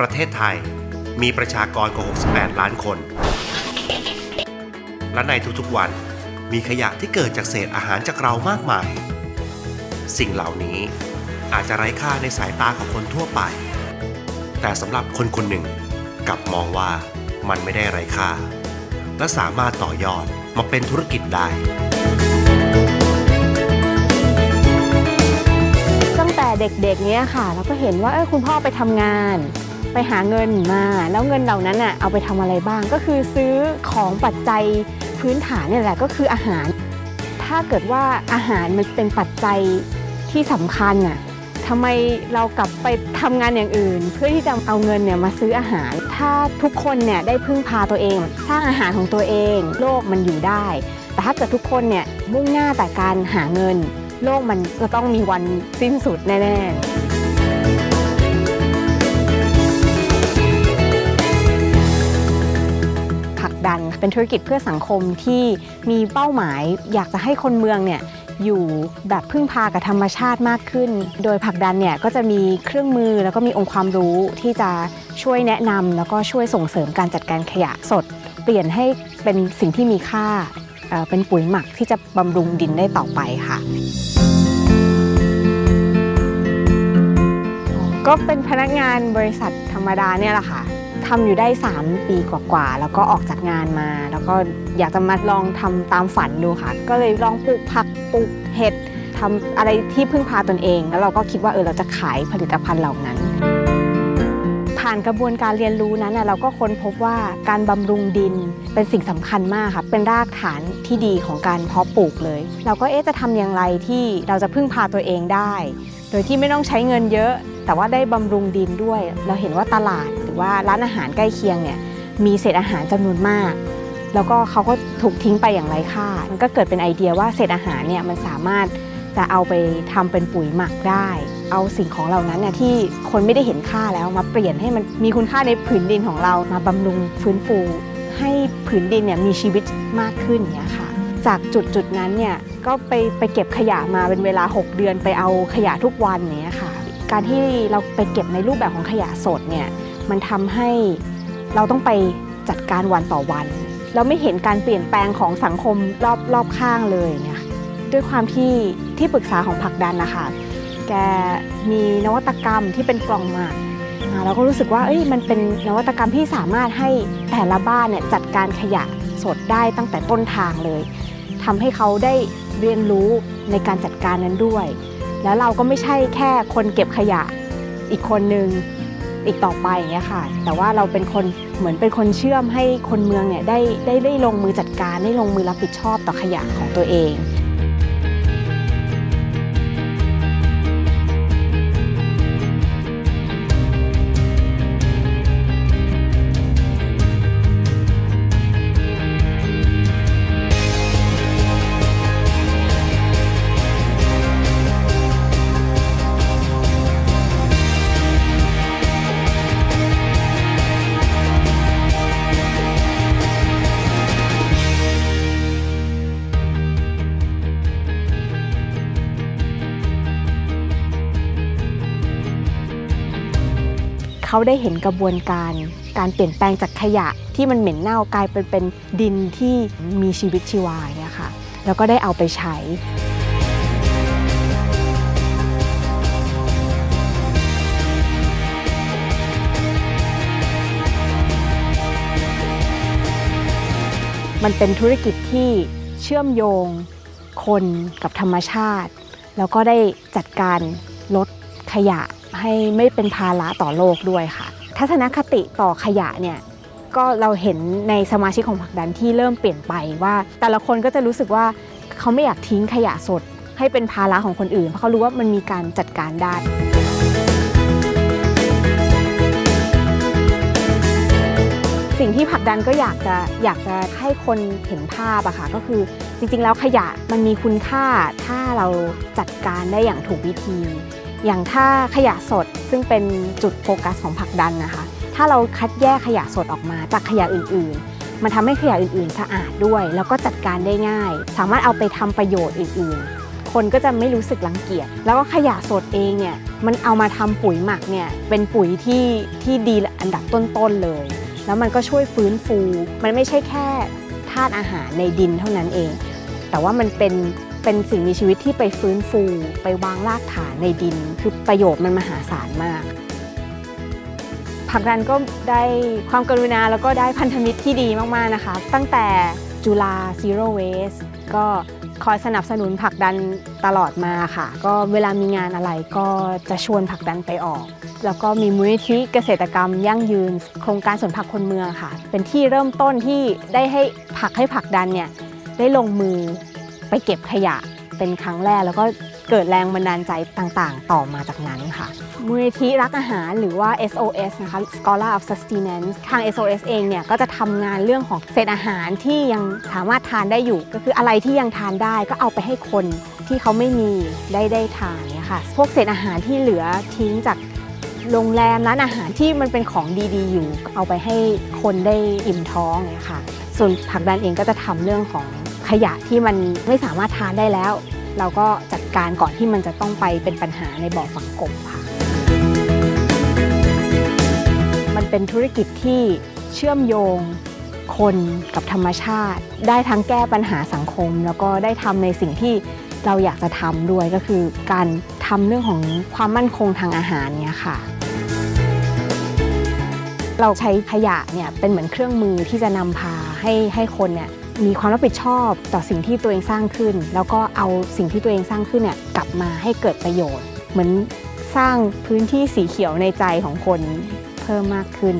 ประเทศไทยมีประชากรกว่า 68 ล้านคน และในทุกๆวันมีขยะที่เกิดจากเศษอาหารจากเรามากมาย สิ่งเหล่านี้อาจจะไร้ค่าในสายตาของคนทั่วไป แต่สำหรับคนคนหนึ่งกลับมองว่ามันไม่ได้ไร้ค่า และสามารถต่อยอดมาเป็นธุรกิจได้ ตั้งแต่เด็กๆเนี้ยค่ะ เราก็เห็นว่าเออคุณพ่อไปทำงาน ไปหาเงินมา แล้วเงินเหล่านั้นน่ะเอาไปทำอะไรบ้าง ก็คือซื้อของปัจจัยพื้นฐานเนี่ยแหละก็คืออาหาร ถ้าเกิดว่าอาหารมันเป็นปัจจัยที่สำคัญน่ะทำไมเรากลับไปทำงานอย่างอื่น เพื่อที่จะเอาเงินเนี่ยมาซื้ออาหาร ถ้าทุกคนเนี่ยได้พึ่งพาตัวเอง สร้างอาหารของตัวเอง โลกมันอยู่ได้ แต่ถ้าเกิดทุกคนเนี่ยมุ่งหน้าแต่การหาเงิน โลกมันจะต้องมีวันสิ้นสุดแน่ ๆ ดัน เป็นธุรกิจเพื่อสังคมที่มีเป้าหมาย อยากจะให้คนเมืองเนี่ยอยู่แบบพึ่งพากับธรรมชาติมากขึ้น โดยผักดันเนี่ยก็จะมีเครื่องมือแล้วก็มีองค์ความรู้ที่จะช่วยแนะนำแล้วก็ช่วยส่งเสริมการจัดการขยะสด เปลี่ยนให้เป็นสิ่งที่มีค่าเป็นปุ๋ยหมักที่จะบำรุงดินได้ต่อไปค่ะ ก็เป็นพนักงานบริษัทธรรมดาเนี่ยแหละค่ะ ทำอยู่ได้ 3 ปีกว่าๆ แล้วก็ออกจากงานมา แล้วก็อยากจะมาลองทำตามฝันดูค่ะ ก็เลยลองปลูกผักปลูกเห็ดทำอะไรที่พึ่งพาตนเอง แล้วเราก็คิดว่าเออเราจะขายผลิตภัณฑ์เหล่านั้น ผ่านกระบวนการเรียนรู้นั้นเราก็ค้นพบว่าการบำรุงดินเป็นสิ่งสำคัญมากค่ะเป็นรากฐานที่ดีของการเพาะปลูกเลย เราก็เอ๊ะจะทำอย่างไรที่เราจะพึ่งพาตัวเองได้ โดยที่ไม่ต้องใช้เงินเยอะ แต่ว่าได้บำรุงดินด้วย เราเห็นว่าตลาดรือว่าร้านอาหารใกล้เคียงเนี่ยมีเศษอาหารจำนวนมาก แล้วก็เขาก็ถูกทิ้งไปอย่างไร้ค่า มันก็เกิดเป็นไอเดียว่าเศษอาหารเนี่ยมันสามารถจะเอาไปทำเป็นปุ๋ยหมักได้ เอาสิ่งของเหล่านั้นเนี่ยที่คนไม่ได้เห็นค่าแล้วมาเปลี่ยนให้มันมีคุณค่าในผืนดินของเรามาบำรุงฟื้นฟู ให้ผืนดินเนี่ยมีชีวิตมากขึ้นเนี่ยค่ะจากจุดจุดนั้นเนี่ยก็ไปไปเก็บขยะมาเป็นเวลา 6 เดือนไปเอาขยะทุกวันเนี่ยค่ะ การที่เราไปเก็บในรูปแบบของขยะสดเนี่ย มันทำให้เราต้องไปจัดการวันต่อวัน เราไม่เห็นการเปลี่ยนแปลงของสังคมรอบรอบข้างเลยเนี่ยด้วยความที่ที่ปรึกษาของผักดันนะคะแกมีนวัตกรรมที่เป็นกล่องหมากเราก็รู้สึกว่าเอ้ยมันเป็นนวัตกรรมที่สามารถให้แต่ละบ้านเนี่ยจัดการขยะสดได้ตั้งแต่ต้นทางเลยทำให้เขาได้เรียนรู้ในการจัดการนั้นด้วย แล้วเราก็ไม่ใช่แค่คนเก็บขยะอีกคนนึง อีกต่อไปอย่างเงี้ยค่ะ แต่ว่าเราเป็นคนเหมือนเป็นคนเชื่อมให้คนเมืองเนี่ยได้ได้ได้ลงมือจัดการได้ลงมือรับผิดชอบต่อขยะของตัวเอง เขาได้เห็นกระบวนการ การเปลี่ยนแปลงจากขยะที่มันเหม็นเน่ากลายเป็นเป็นดินที่มีชีวิตชีวาเนี่ยค่ะแล้วก็ได้เอาไปใช้มันเป็นธุรกิจที่เชื่อมโยงคนกับธรรมชาติ แล้วก็ได้จัดการลดขยะ ให้ไม่เป็นภาระต่อโลกด้วยค่ะ ทัศนคติต่อขยะเนี่ยก็เราเห็นในสมาชิกของผักดันที่เริ่มเปลี่ยนไปว่า แต่ละคนก็จะรู้สึกว่าเขาไม่อยากทิ้งขยะสด ให้เป็นภาระของคนอื่น เพราะเขารู้ว่ามันมีการจัดการได้สิ่งที่ผลักดันก็อยากจะอยากจะให้คนเห็นภาพอะค่ะก็คือจริงๆ แล้วขยะมันมีคุณค่าถ้าเราจัดการได้อย่างถูกวิธี อย่างถ้าขยะสดซึ่งเป็นจุดโฟกัสของผักดันนะคะ ถ้าเราคัดแยกขยะสดออกมาจากขยะอื่นๆ มันทำให้ขยะอื่นๆ สะอาดด้วย แล้วก็จัดการได้ง่าย สามารถเอาไปทำประโยชน์อื่นๆ คนก็จะไม่รู้สึกรังเกียจ แล้วก็ขยะสดเองเนี่ยมันเอามาทำปุ๋ยหมักเนี่ยเป็นปุ๋ยที่ที่ดีอันดับต้นๆเลย แล้วมันก็ช่วยฟื้นฟู มันไม่ใช่แค่ธาตุอาหารในดินเท่านั้นเอง แต่ว่ามันเป็น เป็นสิ่งมีชีวิตที่ไปฟื้นฟู ไปวางรากฐานในดิน คือประโยชน์มันมหาศาลมากผักดันก็ได้ความกรุณาแล้วก็ได้พันธมิตรที่ดีมากๆนะคะ ตั้งแต่จุฬา Zero Waste ก็คอยสนับสนุนผักดันตลอดมาค่ะ ก็เวลามีงานอะไรก็จะชวนผักดันไปออก แล้วก็มีมูลนิธิเกษตรกรรมยั่งยืน โครงการสวนผักคนเมืองค่ะ เป็นที่เริ่มต้นที่ได้ให้ผักให้ผักดันเนี่ยได้ลงมือ ไปเก็บขยะเป็นครั้งแรก แล้วก็เกิดแรงบันดาลใจต่างๆ ต่อมาจากนั้นค่ะมูลนิธิรักอาหารหรือว่า SOS นะคะ Scholar of Sustenance ทาง SOS เองเนี่ยก็จะทำงานเรื่องของเศษอาหารที่ยังสามารถทานได้อยู่ ก็คืออะไรที่ยังทานได้ก็เอาไปให้คนที่เขาไม่มีได้ได้ทานเนี่ยค่ะพวกเศษอาหารที่เหลือทิ้งจากโรงแรมร้านอาหารที่มันเป็นของดีๆ อยู่เอาไปให้คนได้อิ่มท้องเนี่ยค่ะ ส่วนผักดันเองก็จะทำเรื่องของ ขยะที่มันไม่สามารถทานได้แล้ว เราก็จัดการก่อนที่มันจะต้องไปเป็นปัญหาในบ่อฝังกบค่ะ มันเป็นธุรกิจที่เชื่อมโยงคนกับธรรมชาติ ได้ทั้งแก้ปัญหาสังคม แล้วก็ได้ทำในสิ่งที่เราอยากจะทำด้วยก็คือการทำเรื่องของความมั่นคงทางอาหารเนี่ยค่ะเราใช้ขยะเนี่ยเป็นเหมือนเครื่องมือที่จะนำพาให้ให้คนเนี่ย มีความรับผิดชอบต่อสิ่งที่ตัวเองสร้างขึ้น แล้วก็เอาสิ่งที่ตัวเองสร้างขึ้นเนี่ยกลับมาให้เกิดประโยชน์ เหมือนสร้างพื้นที่สีเขียวในใจของคนเพิ่มมากขึ้น